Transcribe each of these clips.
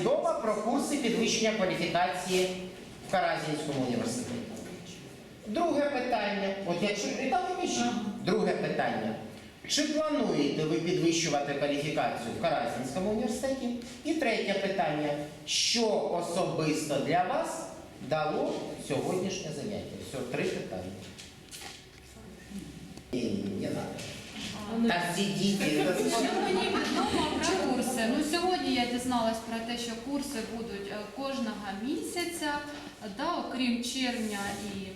відома про курси підвищення кваліфікації в Каразінському університеті. Друге питання. От якщо і і. Друге питання. Чи плануєте ви підвищувати кваліфікацію в Каразінському університеті? І третє питання. Що особисто для вас дало сьогоднішнє заняття? Все, три питання. Ні, не надо. Та всі діти. Що мені відомо про курси? Ну сьогодні я дізналась про те, що курси будуть е, кожного місяця, да, окрім червня і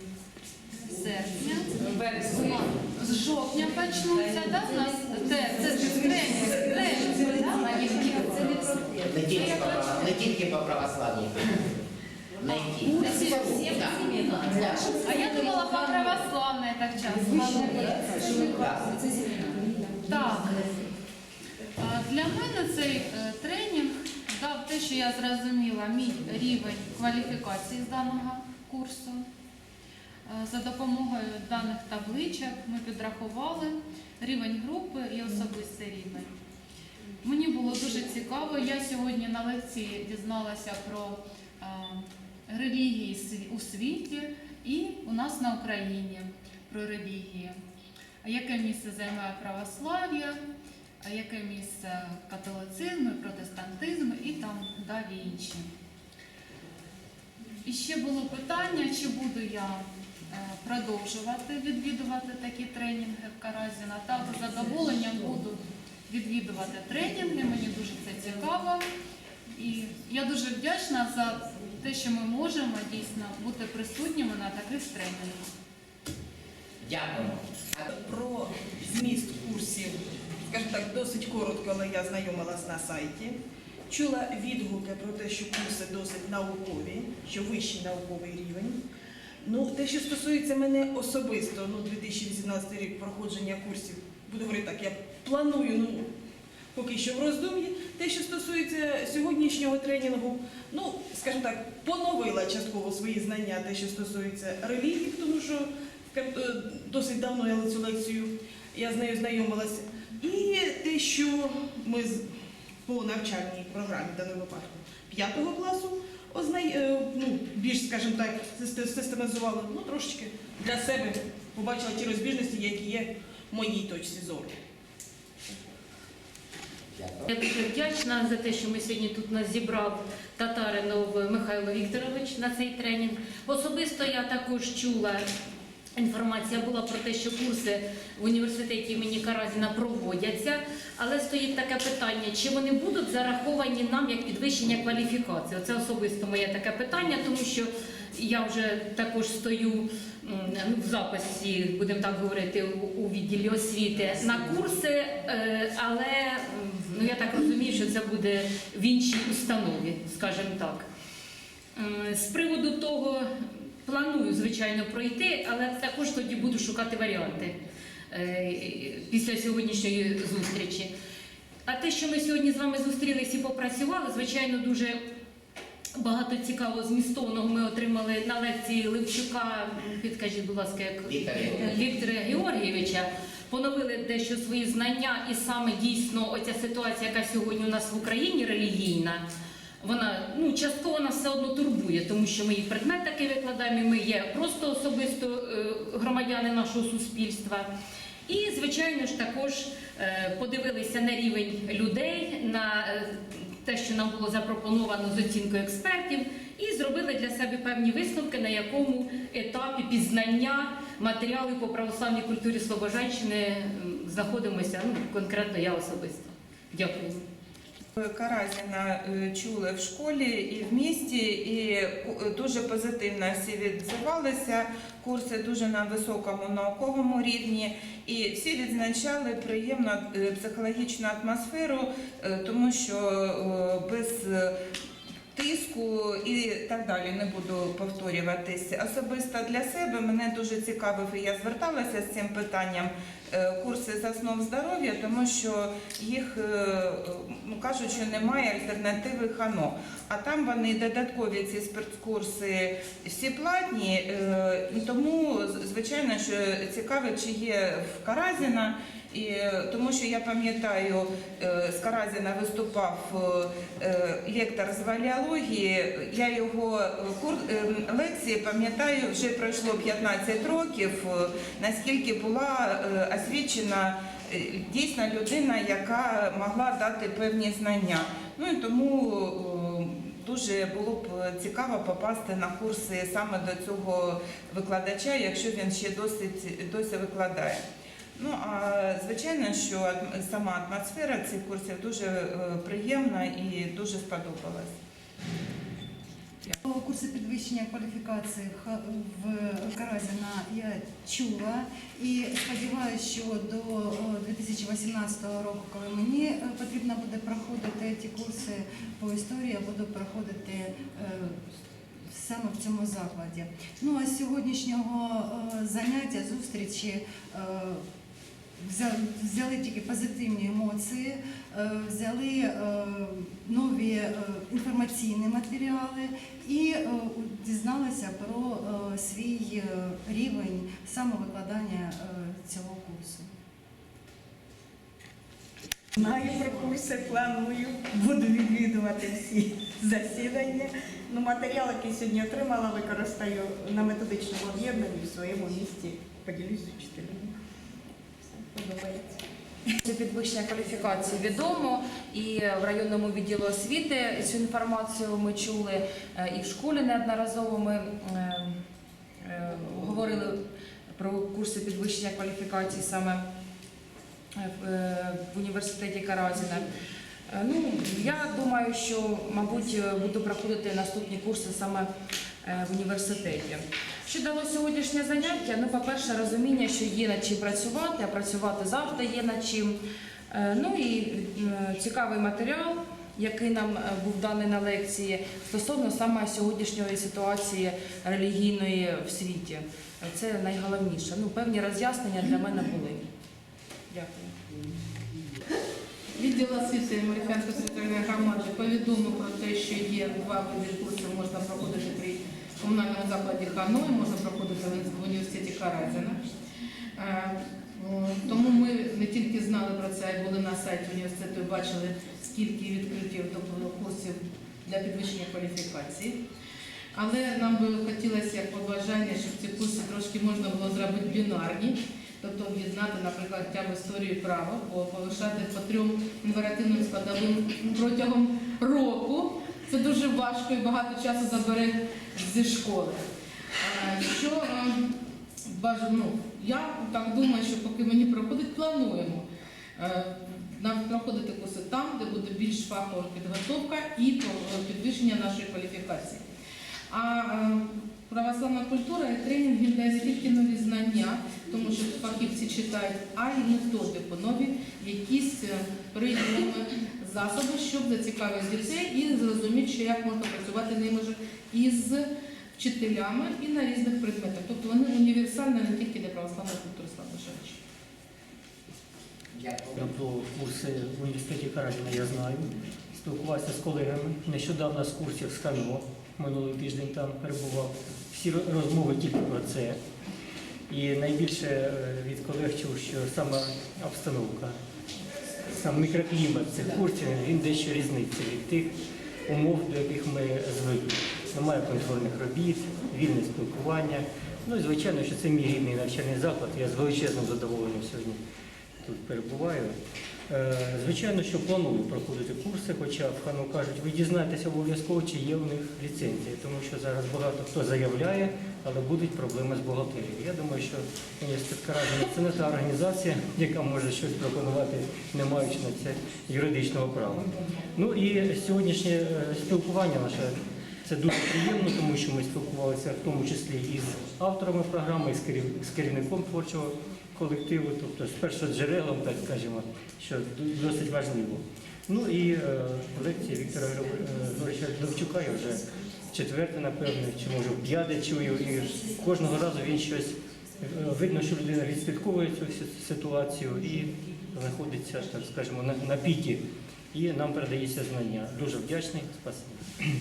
серпня. З жовтня почнуться, да, у нас те, це тренінг, тренінг, да? Не тільки по, права- не тільки по православній. Не тільки. Да. А я думала по православній так часто. Так. А Для мене цей е, тренінг дав те, що я зрозуміла мій рівень кваліфікації з даного курсу. Е, За допомогою даних табличок ми підрахували рівень групи і особистий рівень. Мені було дуже цікаво. Я сьогодні на лекції дізналася про е, релігії у світі і у нас на Україні про релігії. Яке місце займає православ'я, яке місце католицизм, протестантизм і там далі інші. І ще було питання, чи буду я е, продовжувати відвідувати такі тренінги в Каразіна. Так, з задоволенням буду відвідувати тренінги, мені дуже це цікаво. І я дуже вдячна за те, що ми можемо дійсно бути присутніми на таких тренінгах. Дякуємо. Про зміст курсів, скажімо так, досить коротко, але я знайомилась на сайті. Чула відгуки про те, що курси досить наукові, що вищий науковий рівень. Ну, те, що стосується мене особисто, ну, 2018 рік проходження курсів, буду говорити так, я планую, ну, поки що в роздум'ї. Те, що стосується сьогоднішнього тренінгу, ну, скажімо так, поновила частково свої знання, те, що стосується релігії, тому що досить давно я цю лекцію, я з нею знайомилася. І те, що ми по навчальній програмі в даному випадку п'ятого класу ознай, е, ну, більш, скажімо так, систе- систематизували, ну, трошечки для себе побачила ті розбіжності, які є в моїй точці зору. Я дуже вдячна за те, що ми сьогодні тут нас зібрав Татаринов Михайло Вікторович на цей тренінг. Особисто я також чула. Інформація була про те, що курси в університеті імені Каразіна проводяться, але стоїть таке питання: чи вони будуть зараховані нам як підвищення кваліфікації? Це особисто моє таке питання, тому що я вже також стою в записі, будемо так говорити, у, відділі освіти на курси, е, але ну, я так розумію, що це буде в іншій установі, скажімо так. З приводу того, планую, звичайно, пройти, але також тоді буду шукати варіанти е, після сьогоднішньої зустрічі. А те, що ми сьогодні з вами зустрілися і попрацювали, звичайно, дуже багато цікавого змістовного ми отримали на лекції Левчука. Підкажіть, будь ласка, як Віктора Георгійовича. Віктора Георгійовича. Поновили дещо свої знання, і саме дійсно оця ситуація, яка сьогодні у нас в Україні релігійна, вона ну частково нас все одно турбує, тому що ми і предмет такий викладаємо, і ми є просто особисто е, громадяни нашого суспільства. І, звичайно ж, також е, подивилися на рівень людей, на е, те, що нам було запропоновано з оцінкою експертів, і зробили для себе певні висновки, на якому етапі пізнання матеріалів по православній культурі Слобожанщини знаходимося, ну, конкретно я особисто. Дякую. Каразіна е, чули в школі і в місті, і ку- дуже позитивно всі відзивалися. Курси дуже на високому науковому рівні, і всі відзначали приємну е, психологічну атмосферу, е, тому що е, без е, тиску і так далі не буду повторюватись. Особисто для себе мене дуже цікавив, і я зверталася з цим питанням е, курси з основ здоров'я, тому що їх е, ну, кажуть, що немає альтернативи ХАНО. А там вони додаткові ці спецкурси всі платні, е, тому звичайно, що цікаво, чи є в Каразіна. І тому що я пам'ятаю, з Каразіна виступав лектор з валіології. Я його е, е, лекції пам'ятаю, вже пройшло 15 років, е, наскільки була освічена дійсно людина, яка могла дати певні знання. Ну і тому дуже було б цікаво попасти на курси саме до цього викладача, якщо він ще досить досі викладає. Ну а звичайно, що сама атмосфера цих курсів дуже приємна і дуже сподобалась. Курси підвищення кваліфікації в Каразіна я чула і сподіваюся, що до е, 2018 року, коли мені е, потрібно буде проходити ті курси по історії, я буду проходити е, саме в цьому закладі. Ну а з сьогоднішнього е, заняття, зустрічі е, взя- взяли тільки позитивні емоції, е, взяли е, нові е, інформаційні матеріали і дізналися про свій рівень самовикладання цього курсу. Знаю про курси, планую, буду відвідувати всі засідання. Ну, матеріал, який сьогодні отримала, використаю на методичному об'єднанні в своєму місті. Поділюсь з учителями. Подобається. Це підвищення кваліфікації відомо, і в районному відділу освіти цю інформацію ми чули, е, і в школі неодноразово ми е, е, говорили про курси підвищення кваліфікації саме е, в університеті Каразіна. Ну, я думаю, що, мабуть, буду проходити наступні курси саме в університеті. Що дало сьогоднішнє заняття? Ну, по-перше, розуміння, що є над чим працювати, а працювати завжди є над чим. Е, Ну і цікавий матеріал, який нам е, був даний на лекції стосовно саме сьогоднішньої ситуації релігійної в світі. Це найголовніше. Ну, певні роз'яснення для мене були. Дякую. Відділ освіти Американської територіальної громади повідомив про те, що є два види курсів, можна проходити при комунальному закладі ХАНО і можна проходити в університеті Каразіна. Е, Тому ми не тільки знали про це, а й були на сайті університету і бачили, скільки відкриттів тобто, курсів для підвищення кваліфікації. Але нам би хотілося як побажання, щоб ці курси трошки можна було зробити бінарні, тобто об'єднати, наприклад, хоча б історію право, бо повишати по трьом інваративним складовим протягом року. Це дуже важко і багато часу забере зі школи. Е, Що е, ну, я так думаю, що поки мені проходить, плануємо е, нам проходити курси там, де буде більш фахова підготовка і підвищення нашої кваліфікації. А православна культура і тренінг дає стільки нові знання, тому що фахівці читають, а й методику, нові якісь прийоми, засоби, щоб зацікавити дітей і зрозуміти, що як можна працювати ними ж із вчителями і на різних предметах. Тобто вони універсальні не тільки для православної культури слава Божевича. Дякую. Курси в університеті Каразіна я знаю. Спілкувався з колегами. Нещодавно з курсів з КАНО, минулий тиждень там перебував. Всі розмови тільки про це. І найбільше е, від колег чув, що саме обстановка, сам мікроклімат цих курсів, він дещо різниця від тих умов, до яких ми звикли. Немає контрольних робіт, вільне спілкування. Ну і звичайно, що це мій рідний навчальний заклад. Я з величезним задоволенням сьогодні тут перебуваю. Е, Звичайно, що планую проходити курси, хоча в хану кажуть, ви дізнаєтеся обов'язково, чи є у них ліцензія, тому що зараз багато хто заявляє, але будуть проблеми з бухгалтерією. Я думаю, що університет Каразіна це не та організація, яка може щось пропонувати, не маючи на це юридичного права. Ну і сьогоднішнє е, спілкування наше це дуже приємно, тому що ми спілкувалися в тому числі і з авторами програми, і з керівником творчого колективу, тобто з першоджерелом, так скажемо, що досить важливо. Ну і е, лекції Віктора Григоровича Довчука я вже четверте, напевно, чи може п'яте чую, і кожного разу він щось Е, Видно, що людина відслідковує цю ситуацію і знаходиться, так скажемо, на, на піті. І нам передається знання. Дуже вдячний. Спасибі.